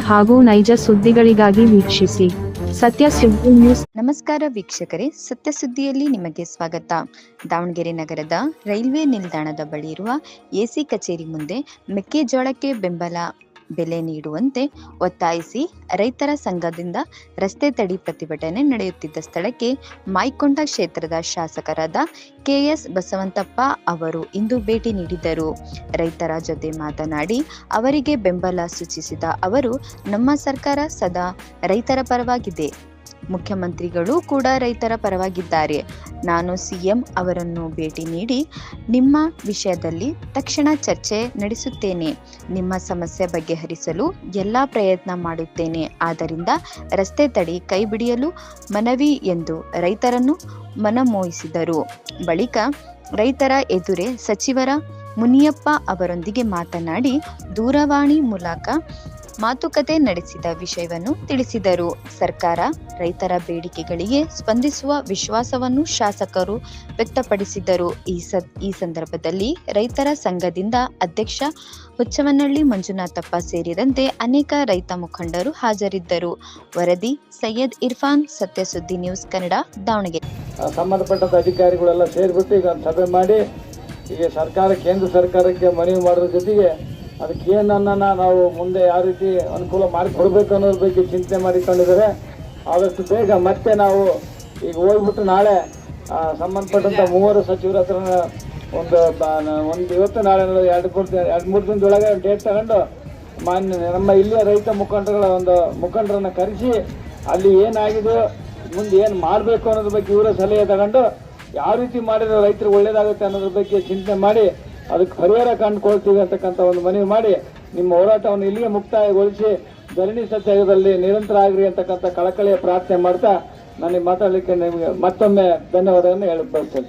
ಹಾಗೂ ನೈಜ ಸುದ್ದಿಗಳಿಗಾಗಿ ವೀಕ್ಷಿಸಿ ಸತ್ಯ ಸುದ್ದಿ ನ್ಯೂಸ್. ನಮಸ್ಕಾರ ವೀಕ್ಷಕರೇ, ಸತ್ಯ ಸುದ್ದಿಯಲ್ಲಿ ನಿಮಗೆ ಸ್ವಾಗತ. ದಾವಣಗೆರೆ ನಗರದ ರೈಲ್ವೆ ನಿಲ್ದಾಣದ ಬಳಿ ಇರುವ ಎಸಿ ಕಚೇರಿ ಮುಂದೆ ಮೆಕ್ಕೆಜೋಳಕ್ಕೆ ಬೆಂಬಲ. ಬೆಲೆ ನೀಡುವಂತೆ ಒತ್ತಾಯಿಸಿ ರೈತರ ಸಂಘದಿಂದ ರಸ್ತೆ ತಡೆ ಪ್ರತಿಭಟನೆ ನಡೆಯುತ್ತಿದ್ದ ಸ್ಥಳಕ್ಕೆ ಮಾಯ್ಕೊಂಡ ಕ್ಷೇತ್ರದ ಶಾಸಕರಾದ ಕೆಎಸ್ ಬಸವಂತಪ್ಪ ಅವರು ಇಂದು ಭೇಟಿ ನೀಡಿದ್ದರು. ರೈತರ ಜೊತೆ ಮಾತನಾಡಿ ಅವರಿಗೆ ಬೆಂಬಲ ಸೂಚಿಸಿದ ಅವರು, ನಮ್ಮ ಸರ್ಕಾರ ಸದಾ ರೈತರ ಪರವಾಗಿದೆ. ಮುಖ್ಯಮಂತ್ರಿಗಳು ಕೂಡ ರೈತರ ಪರವಾಗಿದ್ದಾರೆ. ನಾನು ಸಿಎಂ ಅವರನ್ನು ಭೇಟಿ ನೀಡಿ ನಿಮ್ಮ ವಿಷಯದಲ್ಲಿ ತಕ್ಷಣ ಚರ್ಚೆ ನಡೆಸುತ್ತೇನೆ. ನಿಮ್ಮ ಸಮಸ್ಯೆ ಬಗೆಹರಿಸಲು ಎಲ್ಲ ಪ್ರಯತ್ನ ಮಾಡುತ್ತೇನೆ. ಆದ್ದರಿಂದ ರಸ್ತೆ ತಡೆ ಕೈಬಿಡಿಯಲು ಮನವಿ ಎಂದು ರೈತರನ್ನು ಮನಮೋಹಿಸಿದರು. ಬಳಿಕ ರೈತರ ಎದುರೇ ಸಚಿವರ ಮುನಿಯಪ್ಪ ಅವರೊಂದಿಗೆ ಮಾತನಾಡಿ ದೂರವಾಣಿ ಮೂಲಕ ಮಾತುಕತೆ ನಡೆಸಿದ ವಿಷಯವನ್ನು ತಿಳಿಸಿದರು. ಸರ್ಕಾರ ರೈತರ ಬೇಡಿಕೆಗಳಿಗೆ ಸ್ಪಂದಿಸುವ ವಿಶ್ವಾಸವನ್ನು ಶಾಸಕರು ವ್ಯಕ್ತಪಡಿಸಿದರು. ಈ ಈ ಸಂದರ್ಭದಲ್ಲಿ ರೈತರ ಸಂಘದಿಂದ ಅಧ್ಯಕ್ಷ ಹುಚ್ಚವನಹಳ್ಳಿ ಮಂಜುನಾಥಪ್ಪ ಸೇರಿದಂತೆ ಅನೇಕ ರೈತ ಮುಖಂಡರು ಹಾಜರಿದ್ದರು. ವರದಿ ಸೈಯದ್ ಇರ್ಫಾನ್ ಸತ್ಯಸುದ್ದಿ ನ್ಯೂಸ್ ಕನ್ನಡ, ದಾವಣಗೆರೆ. ಸಂಬಂಧಪಟ್ಟ ಅಧಿಕಾರಿಗಳೆಲ್ಲ ಸೇರಿಬಿಟ್ಟು ಈಗ ಸಭೆ ಮಾಡಿ, ಈಗ ಸರ್ಕಾರ, ಕೇಂದ್ರ ಸರ್ಕಾರಕ್ಕೆ ಮನವಿ ಮಾಡೋದ್ರ ಜೊತೆಗೆ ಅದಕ್ಕೆ ಏನನ್ನ ನಾವು ಮುಂದೆ ಯಾವ ರೀತಿ ಅನುಕೂಲ ಮಾಡಿಕೊಡ್ಬೇಕು ಅನ್ನೋದ್ರ ಬಗ್ಗೆ ಚಿಂತನೆ ಮಾಡಿಕೊಂಡಿದ್ದಾರೆ. ಆದಷ್ಟು ಬೇಗ ಮತ್ತೆ ನಾವು ಈಗ ಹೋಗ್ಬಿಟ್ಟು ನಾಳೆ ಸಂಬಂಧಪಟ್ಟಂಥ ಮೂವರು ಸಚಿವರ ಹತ್ರ ಒಂದು ಒಂದು ಇವತ್ತು ನಾಳೆ ಎರಡು ಮೂರು ದಿನ, ಎರಡು ಮೂರು ದಿನದೊಳಗೆ ಡೇಟ್ ತಗೊಂಡು ಮಾನ್ಯ, ನಮ್ಮ ಇಲ್ಲಿಯ ರೈತ ಮುಖಂಡರುಗಳ ಒಂದು ಮುಖಂಡರನ್ನು ಕರೆಸಿ ಅಲ್ಲಿ ಏನಾಗಿದೆ, ಮುಂದೆ ಏನು ಮಾಡಬೇಕು ಅನ್ನೋದ್ರ ಬಗ್ಗೆ ಇವರ ಸಲಹೆ ತಗೊಂಡು ಯಾವ ರೀತಿ ಮಾಡಿದ್ರೆ ರೈತರಿಗೆ ಒಳ್ಳೇದಾಗುತ್ತೆ ಅನ್ನೋದ್ರ ಬಗ್ಗೆ ಚಿಂತನೆ ಮಾಡಿ ಅದಕ್ಕೆ ಪರಿಹಾರ ಕಂಡುಕೊಳ್ತೀವಿ ಅಂತಕ್ಕಂಥ ಒಂದು ಮನವಿ ಮಾಡಿ ನಿಮ್ಮ ಹೋರಾಟವನ್ನು ಇಲ್ಲಿಗೆ ಮುಕ್ತಾಯಗೊಳಿಸಿ ಧರಣಿ ಸತ್ಯಾಗ್ರಹದಲ್ಲಿ ನಿರಂತರ ಆಗ್ರಿ ಅಂತಕ್ಕಂಥ ಕಳಕಳಿಯ ಪ್ರಾರ್ಥನೆ ಮಾಡ್ತಾ ನನಗೆ ಮಾತಾಡಲಿಕ್ಕೆ ನಿಮಗೆ ಮತ್ತೊಮ್ಮೆ ಧನ್ಯವಾದಗಳನ್ನು ಹೇಳಿ ಬಯಸ್ತೇನೆ.